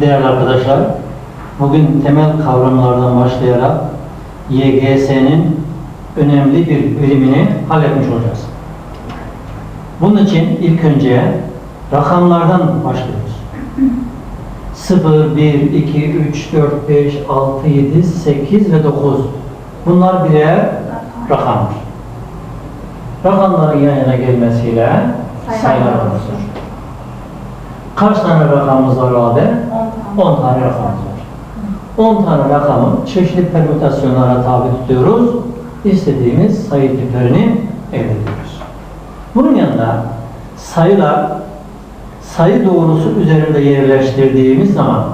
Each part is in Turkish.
Değerli arkadaşlar, bugün temel kavramlardan başlayarak YGS'nin önemli bir birimini halletmiş olacağız. Bunun için ilk önce rakamlardan başlıyoruz. 0, 1, 2, 3, 4, 5, 6, 7, 8 ve 9. Bunlar birer rakamdır. Rakamların yan yana gelmesiyle Sayılar oluşur. Kaç tane rakamımız var halde? 10 tane rakamımız var. 10 tane rakamı çeşitli permütasyonlara tabi tutuyoruz. İstediğimiz sayı tiplerini elde ediyoruz. Bunun yanında sayılar sayı doğrusu üzerinde yerleştirdiğimiz zaman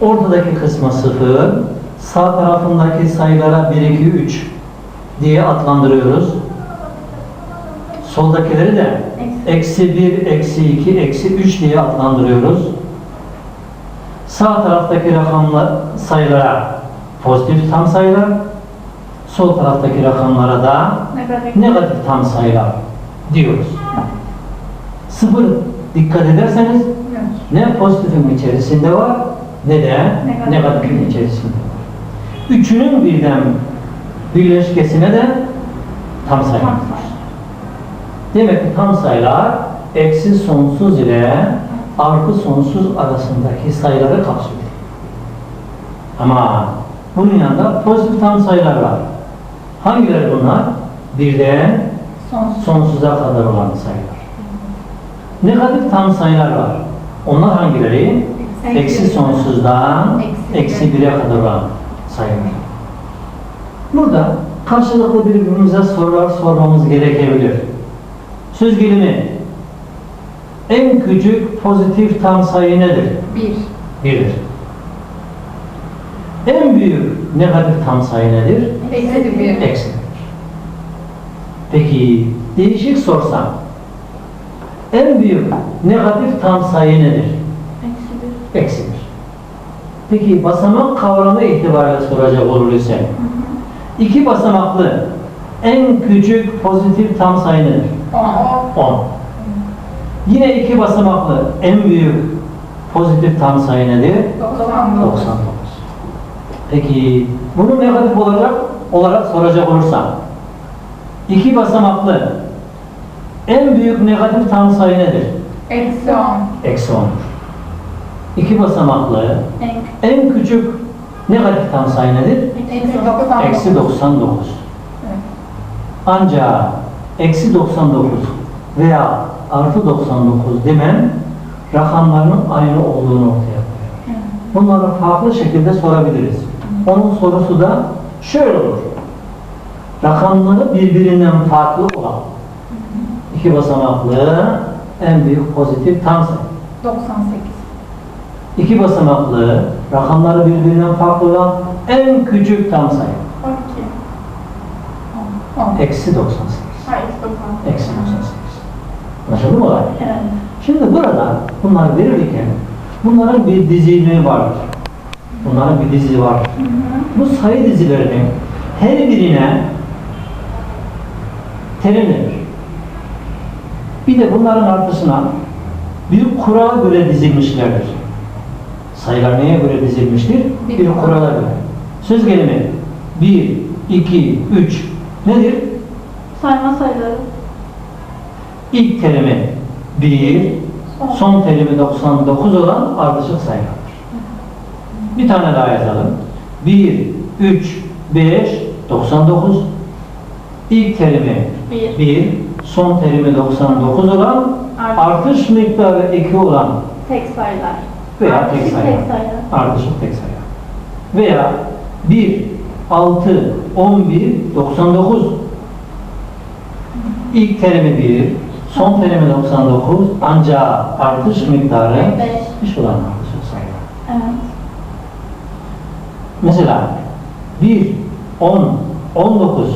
ortadaki kısma 0, sağ tarafındaki sayılara 1, 2, 3 diye adlandırıyoruz. Soldakileri de eksi 1, eksi 2, eksi 3 diye adlandırıyoruz. Sağ taraftaki rakamlar sayılara pozitif tam sayılar, sol taraftaki rakamlara da Negatif. negatif tam sayılar diyoruz. Sıfır dikkat ederseniz ne pozitifin içerisinde var ne de Negatif. negatifin içerisinde var. Üçünün birden birleşkesine de tam sayı. Tam sayı. Demek ki tam sayılar eksi sonsuz ile artı sonsuz arasındaki sayıları kapsıyor. Ama bunun yanında pozitif tam sayılar var. Hangileri bunlar? Birden Sonsuz. sonsuza kadar olan sayılar. Negatif tam sayılar var. Onlar hangileri? Eksi. Eksi sonsuzdan Eksi eksi bire. bire kadar olan sayılar. Burada karşılıklı birbirimize sorular sormamız gerekebilir. Söz gelimi en küçük pozitif tam sayı nedir? Bir. Birdir. En büyük negatif tam sayı nedir? Eksi bir. Eksidir. Peki değişik sorsam en büyük negatif tam sayı nedir? Eksi bir. Eksidir. Peki basamak kavramı itibariyle soracak olur ise iki basamaklı en küçük pozitif tam sayı nedir? On. 10. Yine iki basamaklı en büyük pozitif tam sayı nedir? Doksan 99. Peki bunu negatif olacak olarak soracak olursam iki basamaklı en büyük negatif tam sayı nedir? Eksi on. Eksi 10'dur. İki basamaklı En en küçük negatif tam sayı nedir? Eksi doksan Eksi 99. Evet. Ancak eksi 99 veya artı 99 demen rakamların aynı olduğunu ortaya koyuyor. Evet. Bunları farklı şekilde sorabiliriz. Onun sorusu da şöyle olur. Rakamları birbirinden farklı olan iki basamaklı en büyük pozitif tam sayı. Doksan sekiz. İki basamaklı rakamları birbirinden farklı olan en küçük tam sayı. On iki. On. On. Eksi 98. Ha, eksi doksan. Eksi 98. Anlaşıldı mı olay? Evet. Şimdi burada bunları verirken bunların bir dizilimi vardır. Bunların bir dizi vardır. Hı hı. Bu sayı dizilerinin her birine terim denir. Bir de bunların artısına bir kurala göre dizilmişlerdir. Sayılar neye göre dizilmiştir? Bir Bir, kural. kurala göre. Söz gelimi 1, 2, 3 nedir? Sayma sayıları. İlk terimi 1, son terimi 99 olan ardışık sayılardır. Bir tane daha yazalım. 1, 3, 5, 99. İlk terimi Bir. 1, son terimi 99 olan Artı. artış miktarı 2 olan Tek sayılar. veya tek sayılar. Ardışık tek sayı. Veya 1, 6, 11, 99. İlk terimi 1, son terimi 99 ancak artış miktarı Beş. 5 olan ardışık sayılar. Evet. Mesela 1, 10, 19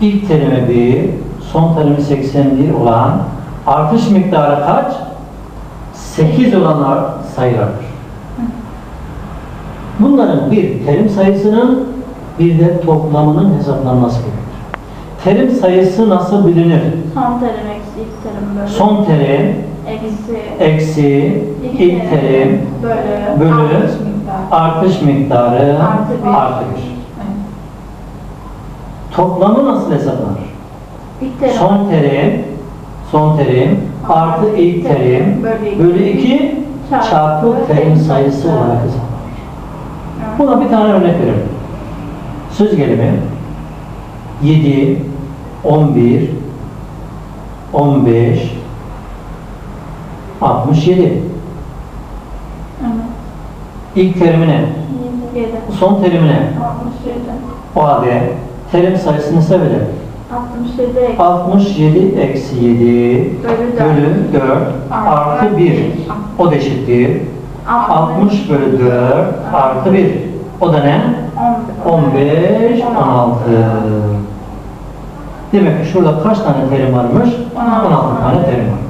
İlk terimi 1, son terimi 81 olan artış miktarı kaç? 8 olan ar- sayılardır. Bunların bir terim sayısının bir de toplamının hesaplanması gerekir. Terim sayısı nasıl bilinir? Son terim eksi ilk terim bölü. Son terim Eksi. eksi ilk terim Bölü. bölü Artış miktarı. artış miktarı Artı bir. artı bir. Toplamı nasıl hesaplanır? İlk terim. Son terim, son terim artı ilk terim bölü 2 çarpı terim sayısı olarak hesaplanır. Buna bir tane örnek verelim. Söz gelimi 7, 11, 15, 67. Evet. İlk terimine, Yedi. son terimine 67. o halde terim sayısını sevelim. 67 eksi 67 eksi 7 bölü 4. bölü 4 artı 1. O da eşittir. 60 bölü 4 artı 1. O da ne? 15, 16. Demek ki şurada kaç tane terim varmış? 16 tane terim var.